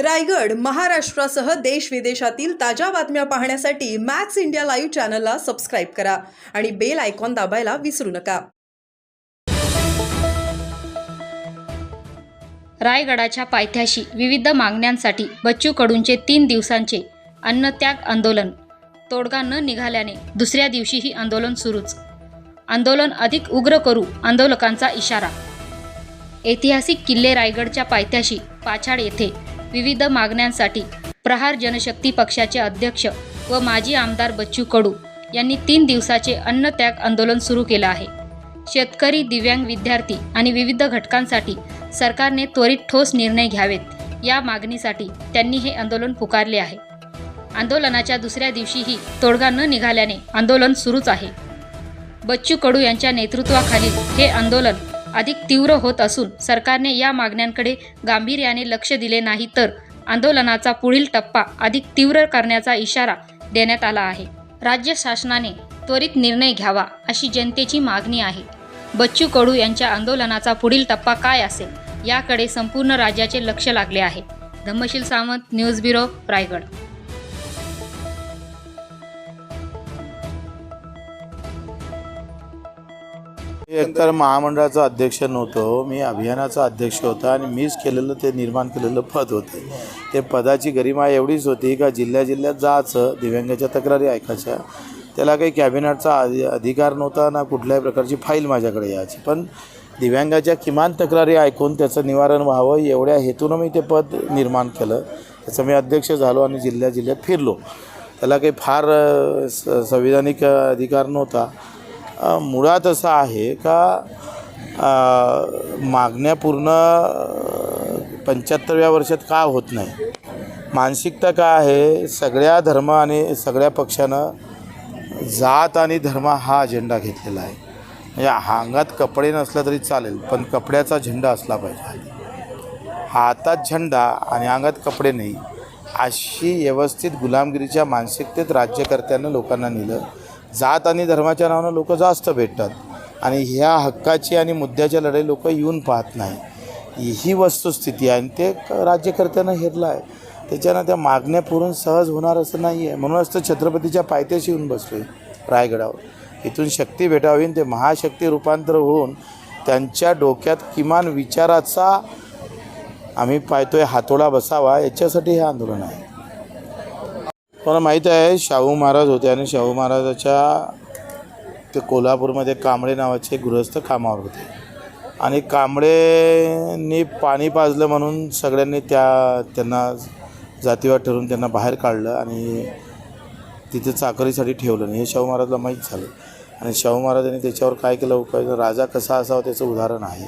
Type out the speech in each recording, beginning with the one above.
रायगड महाराष्ट्रासह देश विदेशातील ताज्या बातम्या पाहण्यासाठी मॅक्स इंडिया लाईव्ह चॅनलला सबस्क्राईब करा आणि बेल आयकॉन दाबायला विसरू नका. रायगडाच्या पायथ्याशी विविध मागण्यांसाठी बच्चू कडूंचे तीन दिवसांचे अन्नत्याग आंदोलन. तोडगा न निघाल्याने दुसऱ्या दिवशीही आंदोलन सुरूच. आंदोलन अधिक उग्र करू आंदोलकांचा इशारा. ऐतिहासिक किल्ले रायगडच्या पायथ्याशी पाछाड येथे विविध मागण्यांसाठी प्रहार जनशक्ती पक्षाचे अध्यक्ष व माजी आमदार बच्चू कडू यांनी तीन दिवसाचे अन्नत्याग आंदोलन सुरू केलं आहे. शेतकरी दिव्यांग विद्यार्थी आणि विविध घटकांसाठी सरकारने त्वरित ठोस निर्णय घ्यावेत. या मागणीसाठी त्यांनी हे आंदोलन पुकारले आहे. आंदोलनाच्या दुसऱ्या दिवशीही तोडगा न निघाल्याने आंदोलन सुरूच आहे. बच्चू कडू यांच्या नेतृत्वाखालील हे आंदोलन अधिक तीव्र होत असून सरकारने या मागण्यांकडे गांभीर्याने लक्ष दिले नाही तर आंदोलनाचा पुढील टप्पा अधिक तीव्र करण्याचा इशारा देण्यात आला आहे. राज्य शासनाने त्वरित निर्णय घ्यावा अशी जनतेची मागणी आहे. बच्चू कडू यांच्या आंदोलनाचा पुढील टप्पा काय असेल याकडे संपूर्ण राज्याचे लक्ष लागले आहे. Dhammashil Sawant news bureau Raigad. एकतर महामंडळाचा अध्यक्ष नव्हतो मी अभियानाचा अध्यक्ष होता आणि मीच केलेलं ते निर्माण केलेलं पद होते. ते पदाची गरिमा एवढीच होती का जिल्ह्या जिल्ह्यात जायचं दिव्यांगाच्या तक्रारी ऐकायच्या. त्याला काही कॅबिनेटचा अधि अधिकार नव्हता ना कुठल्याही प्रकारची फाईल माझ्याकडे यायची. पण दिव्यांगाच्या किमान तक्रारी ऐकून त्याचं निवारण व्हावं एवढ्या हेतूनं मी ते पद निर्माण केलं. त्याचं मी अध्यक्ष झालो आणि जिल्ह्या जिल्ह्यात फिरलो. त्याला काही फार स संविधानिक अधिकार नव्हता. मुळात असं आहे का मागण्या पूर्ण पंच्याहत्तरव्या वर्षात का होत नाही? मानसिकता काय आहे? सगळ्या धर्म आणि सगळ्या पक्षानं जात आणि धर्म हा अजेंडा घेतलेला आहे. म्हणजे अंगात कपडे नसलं तरी चालेल पण कपड्याचा झेंडा असला पाहिजे. हातात झेंडा आणि अंगात कपडे नाही अशी व्यवस्थित गुलामगिरीच्या मानसिकतेत राज्यकर्त्यांना लोकांना नेलं. जात आणि धर्माच्या नावानं लोक जास्त भेटतात. आणि ह्या हक्काची आणि मुद्द्याच्या लढाई लोक येऊन पाहत नाही. ही वस्तुस्थिती आहे आणि ते राज्यकर्त्यांना हेरलं आहे. त्याच्यानं त्या मागण्या पूर्ण सहज होणार असं नाही आहे. म्हणूनच तर छत्रपतीच्या पायथ्याशी येऊन बसलो आहे रायगडावर. इथून शक्ती भेटावी आणि ते महाशक्ती रूपांतर होऊन त्यांच्या डोक्यात किमान विचाराचा आम्ही पाहतोय हातोडा बसावा याच्यासाठी हे आंदोलन आहे. मला माहीत आहे शाहू महाराज होते आणि शाहू महाराजाच्या ते कोल्हापूरमध्ये कांबळे नावाचे गृहस्थ कामावर होते. आणि कांबळेंनी पाणी पाजलं म्हणून सगळ्यांनी त्या त्यांना जातीवाद ठरवून त्यांना बाहेर काढलं आणि तिथे चाकरीसाठी ठेवलं नाही हे शाहू महाराजला माहीत झालं. आणि शाहू महाराजांनी त्याच्यावर काय केलं उपाय राजा कसा असावा त्याचं उदाहरण आहे.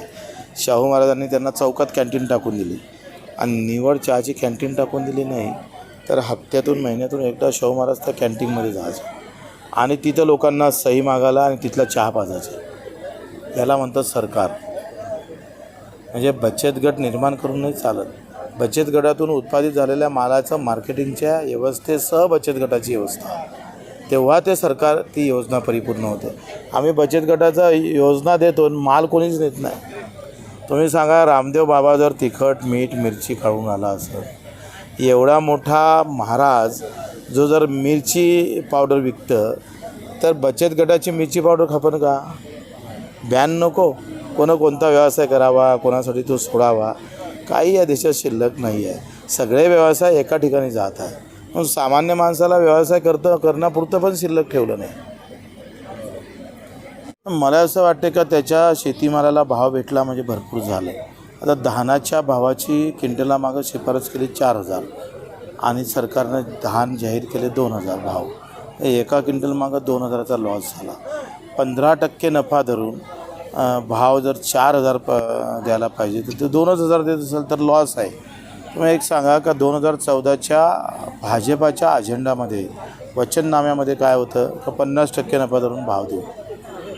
शाहू महाराजांनी त्यांना चौकात कॅन्टीन टाकून दिली. आणि निवड चहाची कॅन्टीन टाकून दिली नाही तर हप्त्यातून महिन्यातून एकदा शाहू महाराज त्या कॅन्टीनमध्ये जायचं. आणि तिथं लोकांना सही मागायला आणि तिथला चहा पाजायचा. याला म्हणतात सरकार. म्हणजे बचत गट निर्माण करून नाही चालत. बचत गटातून उत्पादित झालेल्या मालाचं मार्केटिंगच्या व्यवस्थेसह बचत गटाची व्यवस्था. तेव्हा ते सरकार ती योजना परिपूर्ण होते. आम्ही बचत गटाचा योजना देतो आणि माल कोणीच देत नाही. तुम्ही सांगा रामदेव बाबा जर तिखट मीठ मिरची काढून आला असं एवढा मोठा महाराज जो जर मिरची पावडर विकतं तर बचत गटाची मिरची पावडर खपन का? बॅन नको. कोणा कोणता व्यवसाय करावा कोणासाठी तो सोडावा काही या देशात शिल्लक नाही आहे. सगळे व्यवसाय एका ठिकाणी जात आहे पण सामान्य माणसाला व्यवसाय करतं करण्यापुरतं पण शिल्लक ठेवलं नाही. मला असं वाटते का त्याच्या शेतीमालाला भाव भेटला म्हणजे भरपूर झालं आता धानाच्या भावाची क्विंटला मागं शिफारस केली चार हजार आणि सरकारनं धान जाहीर केले दोन हजार भाव. एका क्विंटल मागं दोन हजाराचा लॉस झाला. पंधरा टक्के नफा धरून भाव जर चार हजार प द्यायला पाहिजे तर ते दोनच हजार देत असेल तर लॉस आहे. तुम्ही एक सांगा का दोन हजार चौदाच्या भाजपाच्या अजेंडामध्ये वचननाम्यामध्ये काय होतं? का पन्नास टक्के नफा धरून भाव देऊ?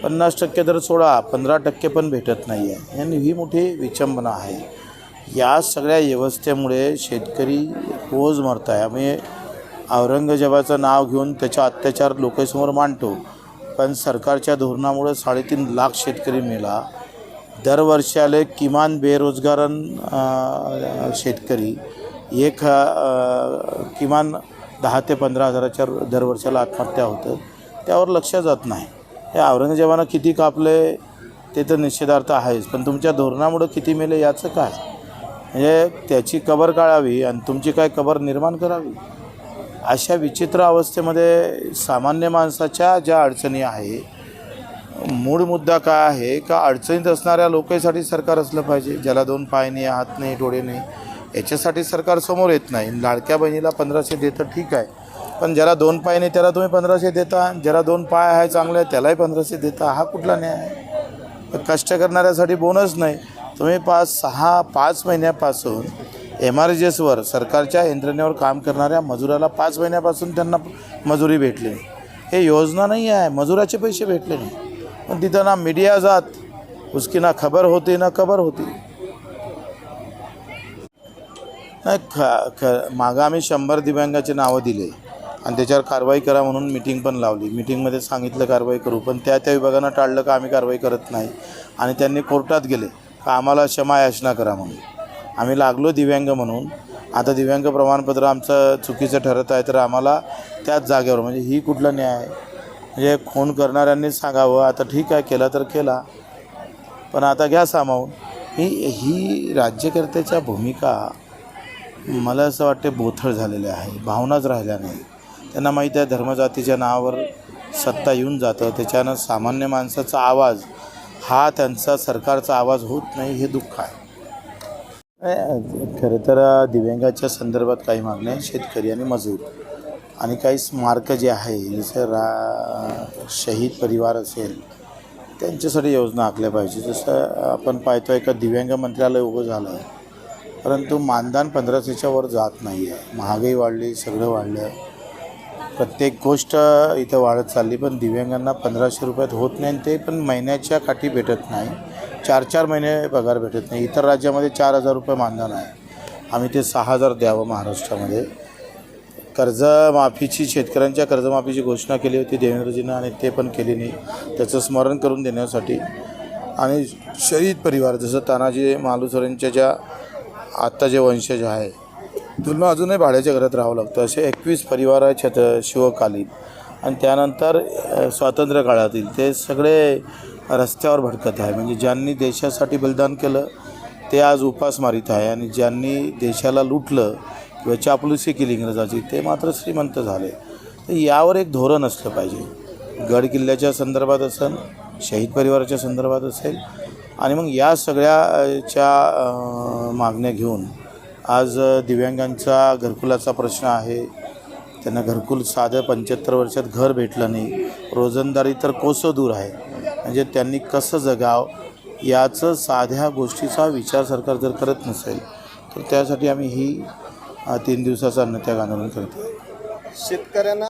पन्नास टक्के तर सोडा पंधरा टक्के पण भेटत नाही आहे आणि ही मोठी विचंबना आहे. या सगळ्या व्यवस्थेमुळे शेतकरी रोज मरत आहे आम्ही औरंगजेबाचं नाव घेऊन त्याच्या अत्याचार लोकेसमोर मांडतो. पण सरकारच्या धोरणामुळे साडेतीन लाख शेतकरी मेला. दरवर्षाले किमान बेरोजगार शेतकरी एक किमान दहा ते पंधरा हजाराच्या दरवर्षाला आत्महत्या होतं. त्यावर लक्ष जात नाही. हे औरंगजेबानं किती कापले ते तर निश्चितार्थ आहेच. पण तुमच्या धोरणामुळं किती मेले याचं काय? म्हणजे त्याची कबर काढावी आणि तुमची काय कबर निर्माण करावी? अशा विचित्र अवस्थेमध्ये सामान्य माणसाच्या ज्या अडचणी आहे मूळ मुद्दा काय आहे? का अडचणीत असणाऱ्या लोकांसाठी सरकार असलं पाहिजे ज्याला दोन पाय नाही हात नाही डोळे नाही? याच्यासाठी सरकार समोर येत नाही. लाडक्या बहिणीला पंधराशे देतं ठीक आहे. पण ज्याला दोन पाय नाही त्याला तुम्ही पंधराशे देता ज्याला दोन पाय आहे चांगले आहे त्यालाही पंधराशे देता. हा कुठला न्याय कष्ट करणाऱ्यासाठी बोनस नाही. तुम्ही पाच सहा पाच महिन्यापासून एम आर जी एसवर सरकारच्या यंत्रणेवर काम करणाऱ्या मजुराला पाच महिन्यापासून त्यांना मजुरी भेटली हे योजना नाही आहे. मजुराचे पैसे भेटले नाही. पण तिथं ना मीडिया जात. उसकी ना खबर होती ना खबर होती. नाही ख ख मागं आम्ही शंभर दिव्यांगाचे नावं दिले. आणि त्याच्यावर कारवाई करा म्हणून मिटिंग पण लावली. मिटिंगमध्ये सांगितलं कारवाई करू पण त्या त्या विभागानं टाळलं का आम्ही कारवाई करत नाही. आणि त्यांनी कोर्टात गेले का आम्हाला क्षमा याचना करा म्हणून. आम्ही लागलो दिव्यांग म्हणून. आता दिव्यांग प्रमाणपत्र आमचं चुकीचं ठरत आहे तर आम्हाला त्याच जागेवर म्हणजे ही कुठला न्याय आहे? म्हणजे खून करणाऱ्यांनीच सांगावं आता ठीक आहे केला तर केला. पण आता घ्या सामावून. ही ही राज्यकर्त्याच्या भूमिका मला असं वाटते बोथळ झालेल्या आहे. भावनाच राहिल्या नाही त्यांना माहीत आहे धर्मजातीच्या नावावर सत्ता येऊन जातं. त्याच्यानं सामान्य माणसाचा आवाज हा त्यांचा सरकारचा आवाज होत नाही हे दुःख आहे. खरं तर दिव्यांगाच्या संदर्भात काही मागण्या शेतकरी आणि मजूर. आणि काही स्मारक जे आहे जसं रा शहीद परिवार असेल त्यांच्यासाठी योजना आखल्या पाहिजे. जसं आपण पाहतो का दिव्यांग मंत्रालय उभं झालं आहे परंतु मानधन पंधराशेच्या वर जात नाही आहे महागाई वाढली सगळं वाढलं. प्रत्येक गोष्ट इथं वाढत चालली पण दिव्यांगांना पंधराशे रुपयात होत नाही आणि ते पण महिन्याच्या काठी भेटत नाही. चार चार महिने पगार भेटत नाही. इतर राज्यामध्ये चार हजार रुपये मानधन आहे. आम्ही ते सहा हजार द्यावं महाराष्ट्रामध्ये. कर्जमाफीची शेतकऱ्यांच्या कर्जमाफीची घोषणा केली होती देवेंद्रजीनं आणि ते पण केली नाही. त्याचं स्मरण करून देण्यासाठी आणि शहीद परिवार जसं तानाजी मालुसरेंच्या ज्या आत्ता जे वंशज आहे त्यांना अजूनही भाड्याच्या घरात राहावं लागतं. असे एकवीस परिवार आहे छत शिवकालीन. आणि त्यानंतर स्वातंत्र्य काळातील ते सगळे रस्त्यावर भटकत आहे. म्हणजे ज्यांनी देशासाठी बलिदान केलं ते आज उपासमारीत आहे. आणि ज्यांनी देशाला लुटलं किंवा चापलुसी केली इंग्रजाची ते मात्र श्रीमंत झाले. तर यावर एक धोरण असलं पाहिजे. गड किल्ल्याच्या संदर्भात असेल शहीद परिवाराच्या संदर्भात असेल आणि मग या सगळ्याच्या मागण्या घेऊन आज दिव्यांगांचा घरकुलाचा प्रश्न आहे. त्यांना घरकुल साधं पंच्याहत्तर वर्षात घर भेटलं नाही. रोजंदारी तर कोसं दूर आहे? म्हणजे त्यांनी कसं जगाव? याचं साध्या गोष्टीचा विचार सरकार जर करत नसेल तर त्यासाठी आम्ही ही तीन दिवसाचं अन्नत्याग आंदोलन करतो शेतकऱ्यांना